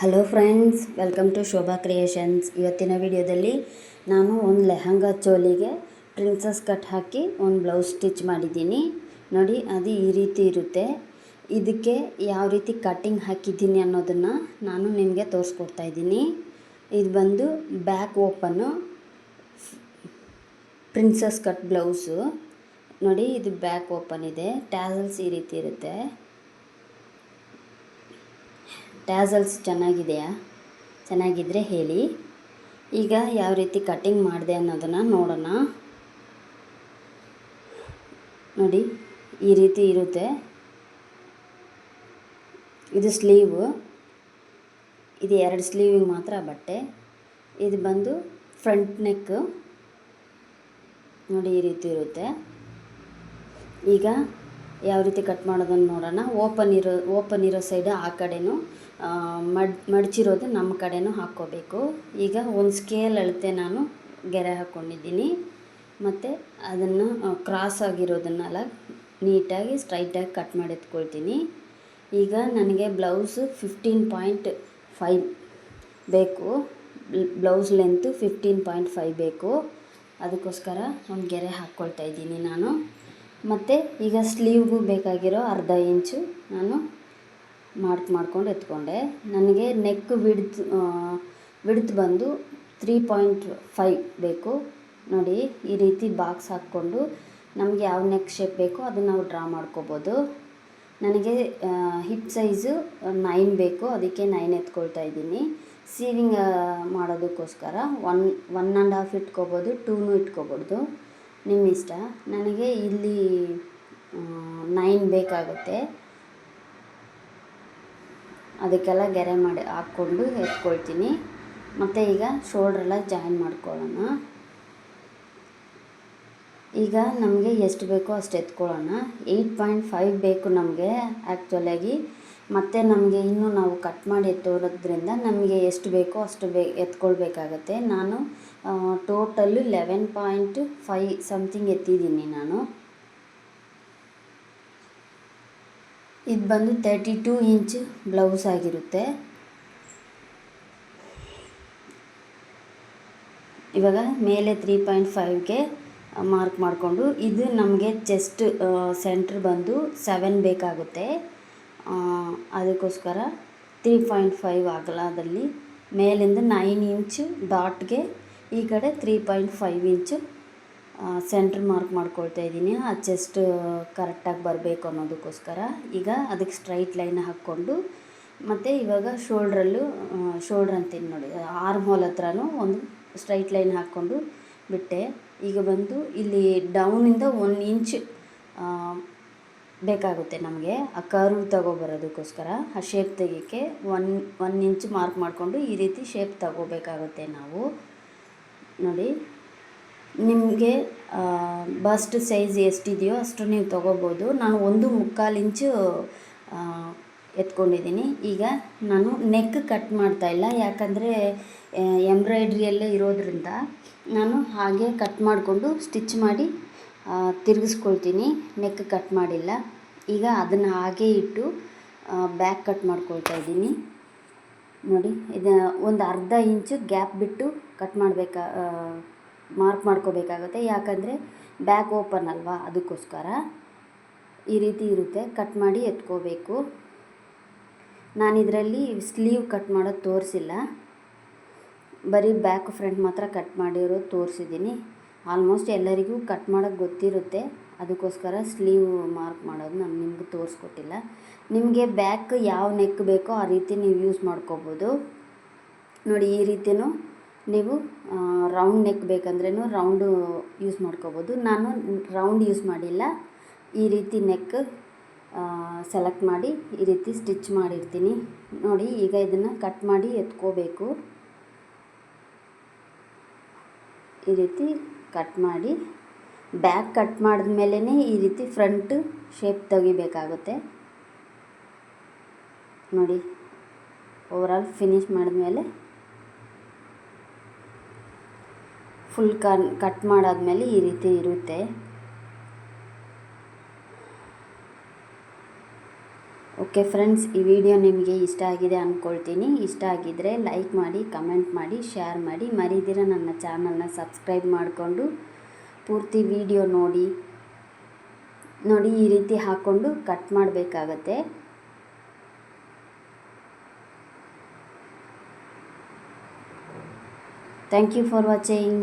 Hello friends welcome to Shobha Creations ಇವತ್ತಿನ ವಿಡಿಯೋದಲ್ಲಿ ನಾನು ಒಂದು ಲೆಹಂಗಾ ಚೋಲಿಗೆ ಪ್ರಿನ್ಸಸ್ ಕಟ್ ಹಾಕಿ ಒಂದು ಬ್ಲೌಸ್ ಸ್ಟಿಚ್ ಮಾಡಿದ್ದೀನಿ. ನೋಡಿ, ಅದು ಈ ರೀತಿ ಇರುತ್ತೆ. ಇದಕ್ಕೆ ಯಾವ ರೀತಿ ಕಟ್ಟಿಂಗ್ ಹಾಕಿದ್ದೀನಿ ಅನ್ನೋದನ್ನು ನಾನು ನಿಮಗೆ ತೋರಿಸ್ಕೊಡ್ತಾ ಇದ್ದೀನಿ. ಇದು ಬಂದು back open princess cut blouse ನೋಡಿ, ಇದು ಬ್ಯಾಕ್ ಓಪನ್ ಇದೆ. ಟ್ಯಾಸಲ್ಸ್ ಈ ರೀತಿ ಇರುತ್ತೆ. ಟ್ಯಾಸಲ್ಸ್ ಚೆನ್ನಾಗಿದೆಯಾ? ಚೆನ್ನಾಗಿದ್ದರೆ ಹೇಳಿ. ಈಗ ಯಾವ ರೀತಿ ಕಟ್ಟಿಂಗ್ ಮಾಡಿದೆ ಅನ್ನೋದನ್ನು ನೋಡೋಣ. ನೋಡಿ, ಈ ರೀತಿ ಇರುತ್ತೆ. ಇದು ಸ್ಲೀವು. ಇದು ಎರಡು ಸ್ಲೀವಿಗೆ ಮಾತ್ರ ಬಟ್ಟೆ. ಇದು ಬಂದು ಫ್ರಂಟ್ ನೆಕ್ ನೋಡಿ, ಈ ರೀತಿ ಇರುತ್ತೆ. ಈಗ ಯಾವ ರೀತಿ ಕಟ್ ಮಾಡೋದನ್ನು ನೋಡೋಣ. ಓಪನ್ ಇರೋ ಓಪನ್ ಇರೋ ಸೈಡ್ ಆ ಕಡೆನೂ ಮಡ್, ಮಡಚಿರೋದು ನಮ್ಮ ಕಡೆನೂ ಹಾಕ್ಕೋಬೇಕು. ಈಗ ಒಂದು ಸ್ಕೇಲ್ ಅಳತೆ ನಾನು ಗೆರೆ ಹಾಕ್ಕೊಂಡಿದ್ದೀನಿ. ಮತ್ತು ಅದನ್ನು ಕ್ರಾಸ್ ಆಗಿರೋದನ್ನೆಲ್ಲ ನೀಟಾಗಿ ಸ್ಟ್ರೈಟಾಗಿ ಕಟ್ ಮಾಡಿ ಎತ್ಕೊಳ್ತೀನಿ. ಈಗ ನನಗೆ ಬ್ಲೌಸು ಫಿಫ್ಟೀನ್ ಪಾಯಿಂಟ್ ಫೈವ್ ಬೇಕು. Blouse length fifteen point five ಬೇಕು. ಅದಕ್ಕೋಸ್ಕರ ಒಂದು ಗೆರೆ ಹಾಕ್ಕೊಳ್ತಾ ಇದ್ದೀನಿ ನಾನು. ಮತ್ತು ಈಗ ಸ್ಲೀವ್ಗೂ ಬೇಕಾಗಿರೋ ಅರ್ಧ ಇಂಚು ನಾನು ಮಾರ್ಕ್ ಮಾಡ್ಕೊಂಡು ಎತ್ಕೊಂಡೆ. ನನಗೆ ನೆಕ್ ವಿಡ್ತ್ ವಿಡ್ತ್ ಬಂದು ತ್ರೀ ಪಾಯಿಂಟ್ ಫೈವ್ ಬೇಕು. ನೋಡಿ, ಈ ರೀತಿ ಬಾಕ್ಸ್ ಹಾಕ್ಕೊಂಡು ನಮಗೆ ಯಾವ ನೆಕ್ ಶೇಪ್ ಬೇಕೋ ಅದನ್ನು ನಾವು ಡ್ರಾ ಮಾಡ್ಕೋಬೋದು. ನನಗೆ ಹಿಪ್ ಸೈಜು ನೈನ್ ಬೇಕು. ಅದಕ್ಕೆ ನೈನ್ ಎತ್ಕೊಳ್ತಾ ಇದ್ದೀನಿ. ಸೀವಿಂಗ್ ಮಾಡೋದಕ್ಕೋಸ್ಕರ ಒನ್ ಒನ್ ಆ್ಯಂಡ್ ಹಾಫ್ ಇಟ್ಕೋಬೋದು ಟೂನು ಇಟ್ಕೋಬೋದು. ನಿಮ್ಮ ಇಷ್ಟ ನನಗೆ ಇಲ್ಲಿ ನೈನ್ ಬೇಕಾಗುತ್ತೆ. ಅದಕ್ಕೆಲ್ಲ ಗೆರೆ ಮಾಡಿ ಹಾಕ್ಕೊಂಡು ಎತ್ಕೊಳ್ತೀನಿ. ಮತ್ತು ಈಗ ಶೋಲ್ಡ್ರೆಲ್ಲ ಜಾಯಿನ್ ಮಾಡ್ಕೊಳ್ಳೋಣ. ಈಗ ನಮಗೆ ಎಷ್ಟು ಬೇಕೋ ಅಷ್ಟು ಎತ್ಕೊಳ್ಳೋಣ. ಏಯ್ಟ್ ಪಾಯಿಂಟ್ ಫೈವ್ ಬೇಕು ನಮಗೆ ಆ್ಯಕ್ಚುಲಾಗಿ ಮತ್ತು ನಮಗೆ ಇನ್ನೂ ನಾವು ಕಟ್ ಮಾಡಿ ಎತ್ತೋರೋದ್ರಿಂದ ನಮಗೆ ಎಷ್ಟು ಬೇಕೋ ಅಷ್ಟು ಬೇ ಎತ್ಕೊಳ್ಬೇಕಾಗತ್ತೆ. ನಾನು total eleven point five something ಎತ್ತಿದ್ದೀನಿ ನಾನು. ಇದು ಬಂದು ತರ್ಟಿ ಟೂ ಇಂಚ್ ಬ್ಲೌಸ್ ಆಗಿರುತ್ತೆ. ಇವಾಗ ಮೇಲೆ ತ್ರೀ ಪಾಯಿಂಟ್ ಫೈವ್ಗೆ ಮಾರ್ಕ್ ಮಾಡಿಕೊಂಡು, ಇದು ನಮಗೆ ಚೆಸ್ಟ್ ಸೆಂಟ್ರ್ ಬಂದು ಸೆವೆನ್ ಬೇಕಾಗುತ್ತೆ. ಅದಕ್ಕೋಸ್ಕರ ತ್ರೀ ಪಾಯಿಂಟ್ ಫೈವ್ ಅಗಲದಲ್ಲಿ ಮೇಲಿಂದ ನೈನ್ ಇಂಚ್ ಡಾಟ್ಗೆ ಈ ಕಡೆ three point five inch centre mark ಮಾಡ್ಕೊಳ್ತಾ ಇದ್ದೀನಿ. ಆ ಚೆಸ್ಟ್ ಕರೆಕ್ಟಾಗಿ ಬರಬೇಕು ಅನ್ನೋದಕ್ಕೋಸ್ಕರ. ಈಗ ಅದಕ್ಕೆ ಸ್ಟ್ರೈಟ್ ಲೈನ್ ಹಾಕ್ಕೊಂಡು, ಮತ್ತು ಇವಾಗ ಶೋಲ್ಡ್ರಲ್ಲೂ ಶೋಲ್ಡ್ರ್ ಅಂತೀನಿ ನೋಡಿ ಆರ್ಮ್ ಹೋಲ್ ಹತ್ರನೂ ಒಂದು ಸ್ಟ್ರೈಟ್ ಲೈನ್ ಹಾಕ್ಕೊಂಡು ಬಿಟ್ಟೆ. ಈಗ ಬಂದು ಇಲ್ಲಿ ಡೌನಿಂದ ಒನ್ ಇಂಚ್ ಬೇಕಾಗುತ್ತೆ ನಮಗೆ. ಆ ಕರ್ವ್ ತಗೊಬರೋದಕ್ಕೋಸ್ಕರ, ಆ ಶೇಪ್ ತೆಗಿಯೋಕ್ಕೆ ಒನ್ ಒನ್ ಇಂಚ್ ಮಾರ್ಕ್ ಮಾಡಿಕೊಂಡು ಈ ರೀತಿ ಶೇಪ್ ತಗೋಬೇಕಾಗುತ್ತೆ ನಾವು. ನೋಡಿ. ನಿಮಗೆ ಬಸ್ಟ್ ಸೈಜ್ ಎಷ್ಟಿದೆಯೋ ಅಷ್ಟು ನೀವು ತೊಗೋಬೋದು. ನಾನು ಒಂದು ಮುಕ್ಕಾಲು ಇಂಚು ಎತ್ಕೊಂಡಿದ್ದೀನಿ. ಈಗ ನಾನು ನೆಕ್ ಕಟ್ ಮಾಡ್ತಾ ಇಲ್ಲ. ಯಾಕಂದರೆ ಎಂಬ್ರಾಯ್ಡ್ರಿಯಲ್ಲೇ ಇರೋದ್ರಿಂದ ನಾನು ಹಾಗೆ ಕಟ್ ಮಾಡಿಕೊಂಡು ಸ್ಟಿಚ್ ಮಾಡಿ ತಿರುಗಿಸ್ಕೊಳ್ತೀನಿ. ನೆಕ್ ಕಟ್ ಮಾಡಿಲ್ಲ. ಈಗ ಅದನ್ನು ಹಾಗೆ ಇಟ್ಟು ಬ್ಯಾಕ್ ಕಟ್ ಮಾಡ್ಕೊಳ್ತಾ ಇದ್ದೀನಿ. ನೋಡಿ, ಇದು ಒಂದು ಅರ್ಧ ಇಂಚು ಗ್ಯಾಪ್ ಬಿಟ್ಟು ಕಟ್ ಮಾಡಬೇಕಾ ಮಾರ್ಕ್ ಮಾಡ್ಕೋಬೇಕಾಗುತ್ತೆ. ಯಾಕಂದರೆ ಬ್ಯಾಕ್ ಓಪನ್ ಅಲ್ವಾ ಅದಕ್ಕೋಸ್ಕರ. ಈ ರೀತಿ ಇರುತ್ತೆ. ಕಟ್ ಮಾಡಿ ಎತ್ಕೋಬೇಕು. ನಾನು ಇದರಲ್ಲಿ ಸ್ಲೀವ್ ಕಟ್ ಮಾಡೋದು ತೋರಿಸಿಲ್ಲ. ಬರೀ ಬ್ಯಾಕ್ ಫ್ರಂಟ್ ಮಾತ್ರ ಕಟ್ ಮಾಡಿರೋದು ತೋರಿಸಿದ್ದೀನಿ. ಆಲ್ಮೋಸ್ಟ್ ಎಲ್ಲರಿಗೂ ಕಟ್ ಮಾಡೋಕ್ಕೆ ಗೊತ್ತಿರುತ್ತೆ. ಅದಕ್ಕೋಸ್ಕರ ಸ್ಲೀವ್ ಮಾರ್ಕ್ ಮಾಡೋದು ನಾನು ನಿಮ್ಗೆ ತೋರಿಸ್ಕೊಟ್ಟಿಲ್ಲ. ನಿಮಗೆ ಬ್ಯಾಕ್ ಯಾವ ನೆಕ್ ಬೇಕೋ ಆ ರೀತಿ ನೀವು ಯೂಸ್ ಮಾಡ್ಕೋಬೋದು. ನೋಡಿ ಈ ರೀತಿಯೂ ನೀವು ರೌಂಡ್ ನೆಕ್ ಬೇಕಂದ್ರೂ ರೌಂಡು ಯೂಸ್ ಮಾಡ್ಕೋಬೋದು. ನಾನು ರೌಂಡ್ ಯೂಸ್ ಮಾಡಿಲ್ಲ. ಈ ರೀತಿ ನೆಕ್ ಸೆಲೆಕ್ಟ್ ಮಾಡಿ ಈ ರೀತಿ ಸ್ಟಿಚ್ ಮಾಡಿರ್ತೀನಿ. ನೋಡಿ, ಈಗ ಇದನ್ನು ಕಟ್ ಮಾಡಿ ಎತ್ಕೋಬೇಕು. ಈ ರೀತಿ ಕಟ್ ಮಾಡಿ ಬ್ಯಾಕ್ ಕಟ್ ಮಾಡಿದ್ಮೇಲೆ ಈ ರೀತಿ ಫ್ರಂಟ್ ಶೇಪ್ ತೆಗಿಬೇಕಾಗುತ್ತೆ. ನೋಡಿ ಓವರಾಲ್ ಫಿನಿಶ್ ಮಾಡಿದ್ಮೇಲೆ ಫುಲ್ ಕನ್ ಕಟ್ ಮಾಡಾದ್ಮೇಲೆ ಈ ರೀತಿ ಇರುತ್ತೆ. ಓಕೆ ಫ್ರೆಂಡ್ಸ್ ಈ ವಿಡಿಯೋ ನಿಮಗೆ ಇಷ್ಟ ಆಗಿದೆ ಅಂದ್ಕೊಳ್ತೀನಿ ಇಷ್ಟ ಆಗಿದ್ದರೆ ಲೈಕ್ ಮಾಡಿ ಕಮೆಂಟ್ ಮಾಡಿ ಶೇರ್ ಮಾಡಿ. ಮರಿದಿರ ನನ್ನ ಚಾನಲ್ನ ಸಬ್ಸ್ಕ್ರೈಬ್ ಮಾಡಿಕೊಂಡು ಪೂರ್ತಿ ವಿಡಿಯೋ ನೋಡಿ ನೋಡಿ ಈ ರೀತಿ ಹಾಕ್ಕೊಂಡು ಕಟ್ ಮಾಡಬೇಕಾಗತ್ತೆ. Thank you for watching